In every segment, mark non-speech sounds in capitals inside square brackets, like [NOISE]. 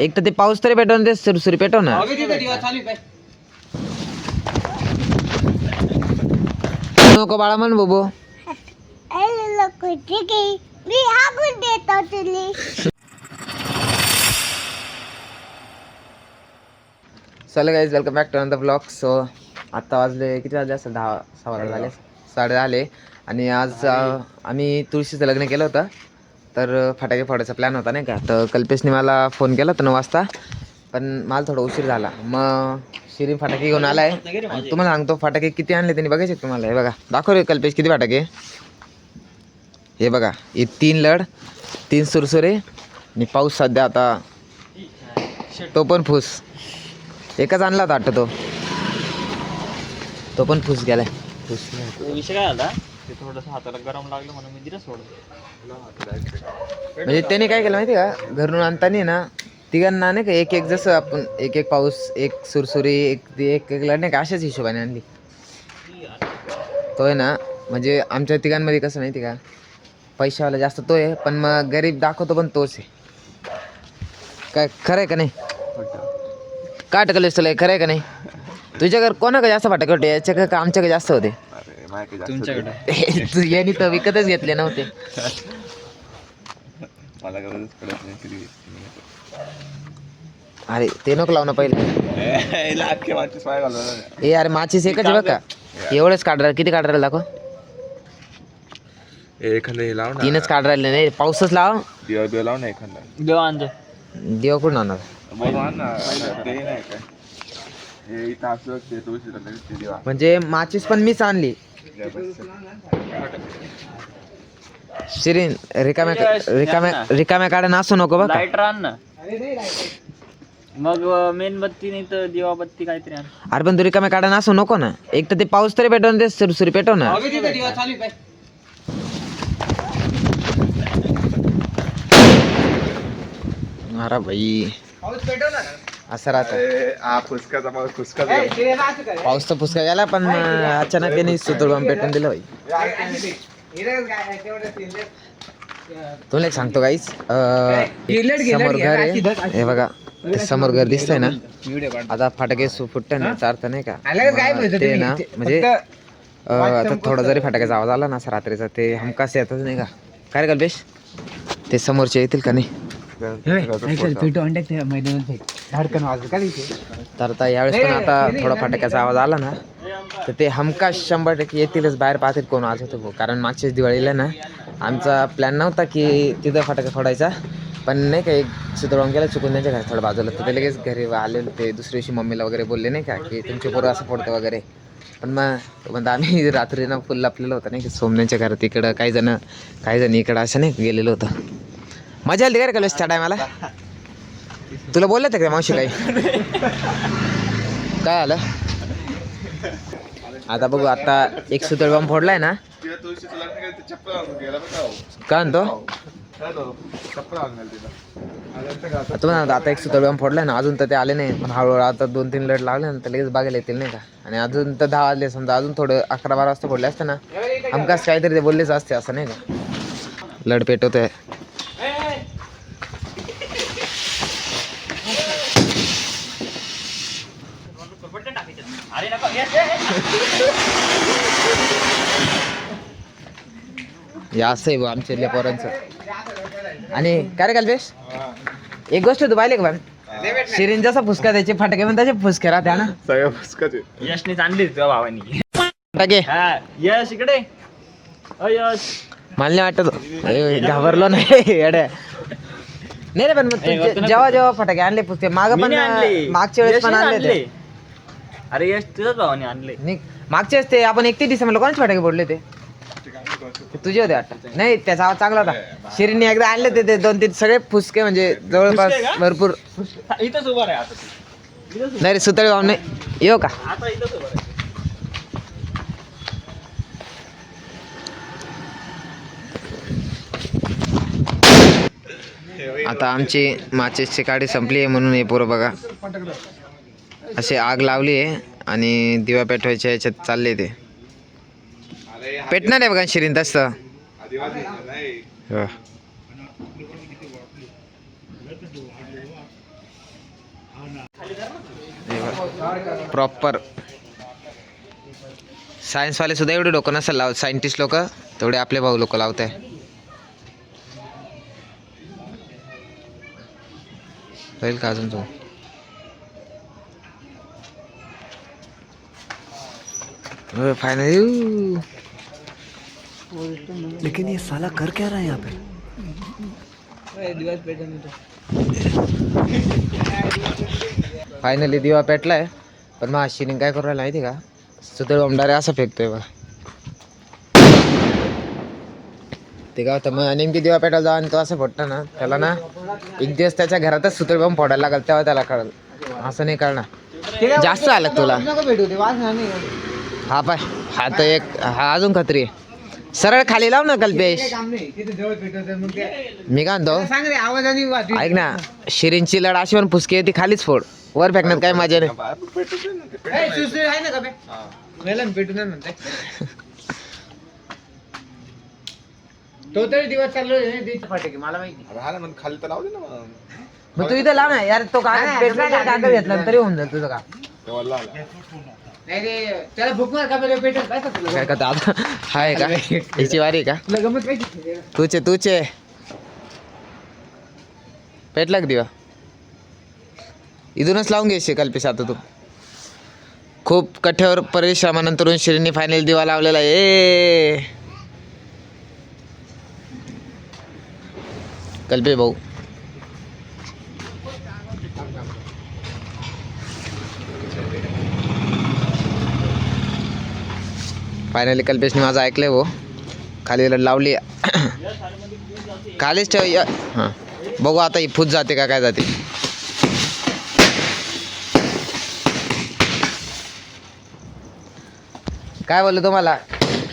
एक तर ते पाऊस तरी पेटव ते सुरसुरी पेटव ना. नको बाळा म्हण बोबो. मी हाकून देतो तुली चला guys welcome back to another blog so आत्ता वाजले किती वाजले असं? दहा सहा वाजले झाले साडे आले. आणि आज आम्ही तुळशीचं लग्न केलं होतं. तर फटाके फोडायचा प्लॅन होता नाही का? तर कल्पेशने मला फोन केला तर नऊ वाजता पण मला थोडा उशीर झाला. मग शिरीन फटाके घेऊन आला आहे तुम्हाला सांगतो फटाके किती आणले त्यांनी बघायचे तुम्हाला? हे बघा. दाखव रे कल्पेश किती फटाके? हे बघा हे तीन लढ तीन सुरसुरे आणि पाऊस सध्या आता तो पण फूस. एकच आणला होता वाटतं तो. तो पण फुस गेलाय. फूस विषय काय झाला? ते थोडंसं हाताला गरम लागलं म्हणून मी दिलं सोडलं म्हणजे त्याने काय केलं माहिती का? घरून आणताना ना तिघांना नाही का एक एक जसं आपण एक एक पाऊस एक सुरसुरी एक ती एक एक नाही का अशाच हिशोबाने आणली. तो आहे ना म्हणजे आमच्या तिघांमध्ये कसं माहिती का पैशावाला जास्त तो आहे पण मग गरीब दाखवतो पण तोच आहे. काय खरं आहे का नाही? काय टकलेस तुला खरं आहे का नाही? तुझ्या घर कोणाकडे जास्त फाटक होते? याच्याकडे का आमच्याकडे जास्त होते? तुमच्याकडे. [LAUGHS] तर विकतच घेतले नव्हते. [LAUGHS] मला गरजच पडत नाही कधी अरे ते नको लावणं पहिले. [LAUGHS] घालवला ए अरे माचीस एकच आहे बघ का? एवढंच काढ राहिलं. किती काढ राहिलं दाखव. एखादं हे लाव ना. तीनच काढ राहिले नाही. पाऊसच लाव. दिवा बिवा लाव ना एखादा. देव आणतो. देव कुठून आणणार? बाबा आण ना. ते नाही काय. हे इथं असं ते तुळशी लगेच ते दिवा. म्हणजे माचीस पण मीच आणली. शिरीन रिकाम्या रिकाम्या रिकाम्या काढा असू नको बघ. लाईटर आण ना. मग मेणबत्ती नाही तर दिवाबत्ती काहीतरी आण. अरे पण तू रिकाम्या काढा असू नको ना. एक तर ते पाऊस तरी पेटव ना. ते सुरसुरी पेटव ना अरे भाई. असं राहत. हा फुसकाचा पाऊस फुसका पाऊस तर पुसका गेला पण अचानक त्यांनी सुतुळबाम पेटून दिलं भाई तुला एक सांगतो गाईस समोर घर आहे. हे बघा ते समोर घर दिसतंय ना? आता फटाके सु- फुटते ना चारत नाही का? ते ना म्हणजे अं, आता थोडा जरी फटाक्याचा आवाज आला ना असा रात्रीचा ते हमकास येतच नाही का? काय रे कल्पेश? ते समोरचे येतील का नाही? तर आता यावेळेस पण आता थोडा फटाक्याचा आवाज आला ना तर ते हमकास शंभर टक्के येतीलच बाहेर पाहतील कोण आज होतो भाऊ. कारण मागच्याच दिवाळीला ना आमचा प्लॅन नव्हता की तिथं फटाका फोडायचा पण नाही का एक सुतळून गेला चुकून त्यांच्या घरात थोडं बाजूला तर ते लगेच घरी आले ते दुसऱ्या दिवशी मम्मीला वगैरे बोलले नाही का की तुमचे पोरं असं फोडतं वगैरे. पण मग तो म्हणता आम्ही [LAUGHS] रात्री ना फुल लपलेलं होतं नाही की सोमण्यांच्या घरात इकडं काही जण काही जण इकडं असं नाही गेलेलं होतं. मजा आली काय कॉलेज त्या टायमाला? तुला बोललं होतं का मावशी काही? काय आलं आता बघू आता एक सुतळ बॉम्ब फोडलाय ना? काय म्हणतो? तुम्हाला आता एक सुतळ बॉम्ब फोडलाय ना अजून तर ते आले नाही. पण हळूहळू आता दोन तीन लढ लागले ना तर लगेच बघायला येतील नाही का? आणि अजून तर दहा वाजले समजा अजून थोडं अकरा बारा वाजता फोडले असते ना आमकाच काहीतरी ते बोललेच असते असं नाही का? लढ पेटवत आहे हे असं आहे आमच्या आणि काय रे कल्पेश? एक गोष्ट तू पाहिले का पण शिरीन जसा फुसका त्याचे फटाके पण तसे फुसके राहते ना? सगळ्या फुसकाचे. यशने आणली तुझ्या भावानी. फटाके. हा यश इकडे. यश. मला नाही वाटत. अय, घाबरलो नाही. येड्या. नाही रे पण जेव्हा जेव्हा फटाके आणले फुसके माग पण मागच्या वेळेस पण आणले. ते अरे यश तुझ्याच भावाने आणले. वेळेस ते आपण एकतीस डिसेंबरला कोणाचे फटाके फोडले ते? ते तुझे होते वाटतं. नाही त्याचा आवाज चांगला होता. शिरीने एकदा आणले ते- ते दोन तीन सगळे फुसके म्हणजे जवळपास का? भरपूर. इथंच उभा आहे आता तू. इथंच उभा- नाही रे सुतळी भाऊ नाही. येऊ का? आता इथंच उभा आहे आता आमची माचेसची काडी संपली आहे म्हणून हे पोरं बघा. असे आग लावली आहे आणि दिवा पेटवायच्या याच्यात चालले ते. पेटणार आहे बघा शिरीन तसं. हो. प्रॉपर सायन्सवाले सुद्धा एवढे डोकं नसेल लावत सायंटिस्ट लोक. तेवढे आपले भाऊ लोक लावत आहे. होईल का अजून तू? फायनली लेकिन ये साला कर क्या रहा है यहाँ पे? फायनली दिवा पेटलाय पण मग शिनिंग काय करू राहिला माहिती का। सुतळ ओमडारे असं फेकतोय बा ते काय होतं मग नेमकी दिवा पेटायला जावा आणि तो असं फोडतो ना त्याला ना। एक दिवस त्याच्या घरातच सुतळ बॉम्ब फोडायला लागल तेव्हा त्याला कळल असं नाही कळणार जास्त आलं तुला हा पाय हा तर एक हा अजून खत्री आहे. सरळ खाली लाव ना कल्पेश. मी काय म्हणतो? ऐक ना शिरींची लढ अशी पण फुसकी आहे ती खालीच फोड. वर फेकण्यात काय मजा नाही. ना ते. हा. तो तरी दिवस चाललो मला माहिती हा खाली तर लावू दे ना मग. मग तू इथं लाव ना यार तो कागद पेटला तर कागद घेतला तरी होऊन जाईल तुझं का तेव्हा लावला काय का आता? हाय का? याची वारी का? तुचे तुचे पेटला का? दिवा? इथूनच लावून घ्यायचे कल्पेश आता तू. खूप कठोर परिश्रमानंतर शिरींनी फायनल दिवा लावलेला ए. कल्पे भाऊ फायनली कल्पेशने माझं ऐकलंय हो खाली लावली. खालीच ठेव या. हां. बघू आता ही फूत जाते का काय जाते. काय बोललो तुम्हाला?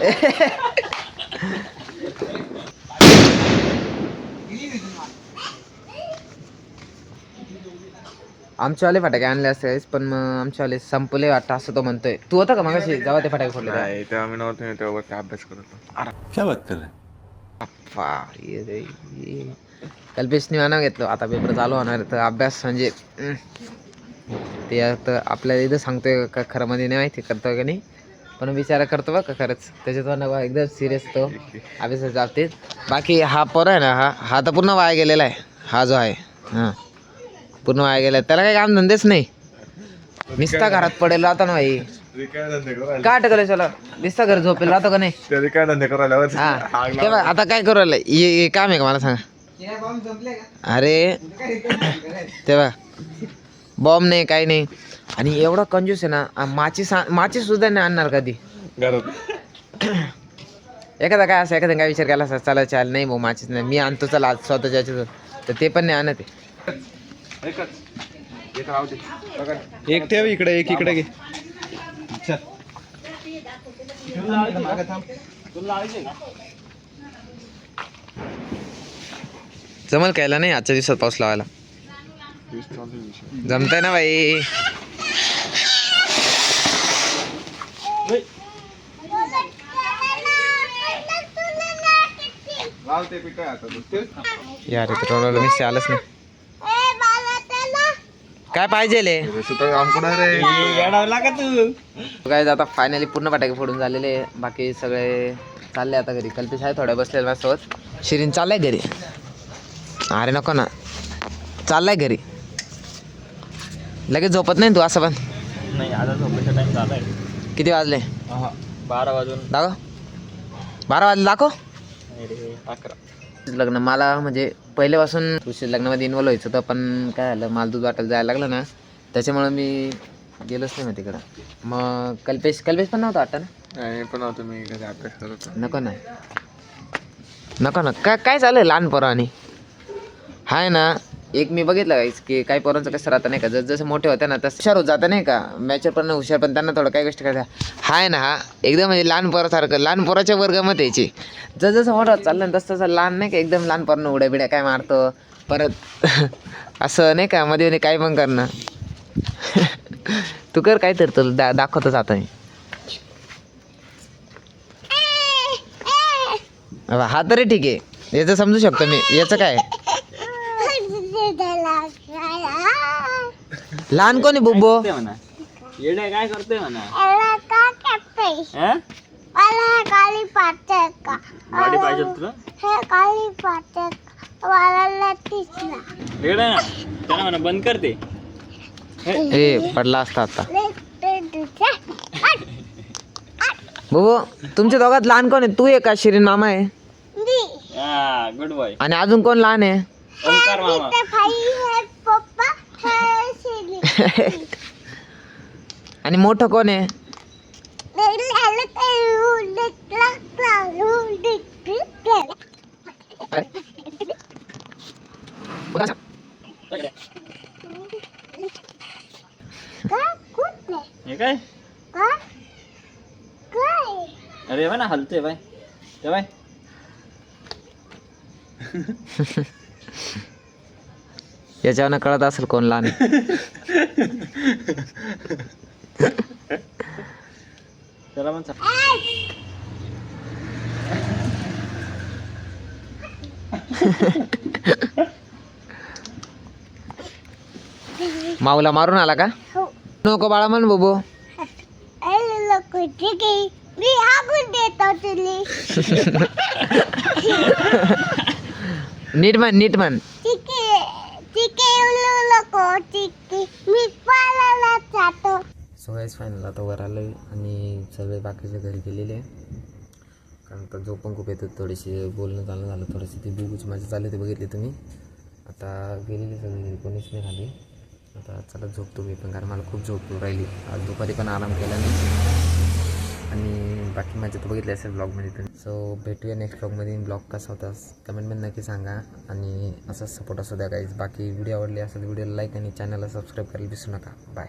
[LAUGHS] आमच्यावाले फटाके आणले असते पण मग आमच्यावाले संपले वाटतं असं तो म्हणतोय. तू होता का मग जेव्हा ते फटाके फोडले तेव्हा? नाही तेव्हा मी नव्हतो मी तेव्हा वरती अभ्यास करत होतो. क्या बात कर रहे हैं? अप्पा, ये रे, ये. कल्पेशने म्हणा घेतलं. आता पेपर चालू होणार आहे, तर अभ्यास म्हणजे हम्म. ते आता आपल्याला इथं सांगतोय का खरं मध्ये नाही माहिती करतोय का नाही? पण विचार करतो बघ का खरंच. त्याच्यात एकदम सिरियस तो अभ्यासाच्या बाबतीत. बाकी हा पोर आहे ना हा हा तर पूर्ण वाया गेलेला आहे. हा जो आहे हां. पूर्ण वाया गेला त्याला काही काम धंदेच नाही. निस्ता घरात पडेल राहतो ना भाई काय अटकलं चला निस्ता घर झोपेल राहतो का नाही? काय धंदे करू राहिल्यावर हा. तेव्हा आता काय करू राहिलं? हे हे काम आहे का मला सांगा? अरे. तेव्हा बॉम्ब नाही काही नाही. आणि एवढा कंजूस आहे ना आ, माचीस आ- माचीस सुद्धा नाही आणणार कधी. घरात. एखादा काय असं एखादा काय विचार केला असं चला चाल नाही भाऊ माचीस नाही. मी आणतो चला आज स्वतःच्या याच्यातून तर ते पण नाही आणत आहे. एकच. एक राहू दे. बघा ना. एक ठेव इकडे एक इकडे घे. जमल कायला नाही आजच्या दिवसात पाऊस लावायला. जमतंय ना बाई. यार मेस्सी आलंच नाही. काय पाहिजे हे काय आता फायनली पूर्ण फटाके फोडून झालेले आहे. बाकी सगळे चालले आता घरी. कल्पेश आहे थोड्या बसलेला माझ्यासोबत. शिरीन चाललाय घरी. अरे नको ना. चाललाय घरी. लगेच झोपत नाही तू असं पण? नाही आता झोपायचा टाइम झाला आहे किती वाजले? बारा वाजून. दाखव. बारा वाजले दाखव. नाही अकरा लग्न. मला म्हणजे पहिल्यापासून तुझ्या लग्नामध्ये इन्वॉल्व व्हायचं होतं पण काय झालं मला दूध वाटायला जायला लागलं ना त्याच्यामुळं मी गेलोच नाही मग तिकडं मग कल्पेश कल्पेश पण नव्हता वाटतं ना? नाही पण मी कधी अभ्यास करत होतो. नको ना. नको ना. काय काय चालू आहे लहान पोरांनी? हाय ना. एक मी बघितलं गाईस की काही पोरांचं कसं राहतं नाही का? जस जसं मोठे होते ना तसं हुशार होत जातं नाही का? मॅचर पण हुशार पण त्यांना थोडं काही गोष्टी करतात हाय ना हा. एकदम म्हणजे लहान पोरासारखं लहान पोराच्या वर्गामध्ये यायची जसं जसं मोठं होत चाललं ना तसं तसं लहान नाही का? एकदम लहान पोरांना उड्या बिड्या काय मारतो? परत [LAUGHS] असं नाही का? मध्ये मध्ये काय पण करणं. [LAUGHS] तू कर काय तर तुला दा दाखवतच आता मी. हा तरी ठीक आहे. याचं समजू शकतो मी. याचं काय? लहान कोणी बुब्बो? ते म्हणा? येडे काय हा? मला हे काळी पाटे का? गाडी पाहिजे तुला हे काळी ना? त्याला म्हणा बंद करते ए पडला असता आता. बाबू तुमच्या दोघात लहान कोण आहे? तू आहे का शिरीन मामा आहे. हा गुड बॉय आणि अजून कोण लहान आहे? ओंकार मामा. हे हे [LAUGHS] आणि मोठं कोण आहे? हे काय? अरे बा ना हलतोय बाय. बाय. [LAUGHS] याच्यावर कळत असेल कोण लहान. त्याला. माऊला मारून आला का? हो. नको बाळा म्हण बाबू. मी हाकून देतो तुली. नीट म्हण नीट म्हण ठीक आहे ठीक आहे उल्लू लोक मी पालाला जातो. सो गाईज फायनल आता वर आलं आणि सगळे बाकीचे घरी गेलेले कारण आता झोप पण खूप येतो थोडीशी बोलणं चालणं झालं थोडीशी ते बुगूच माझे चालू होती बघितली तुम्ही. आता गेलेली सगळी घरी कोणीच नाही खाली आता चला झोपतो मी पण कारण मला खूप झोप राहिली. आज दुपारी पण आराम केला नाही. आणि बाकी माझ्या तर बघितलं असेल ब्लॉगमध्ये तुम्ही. सो भेटूया नेक्स्ट ब्लॉगमध्ये ब्लॉग कसा होता कमेंटमध्ये नक्की सांगा. आणि असाच सपोर्ट असू द्या काहीच बाकी व्हिडिओ आवडले असेल व्हिडिओला लाईक आणि चॅनलला सबस्क्राईब करायला विसरू नका. बाय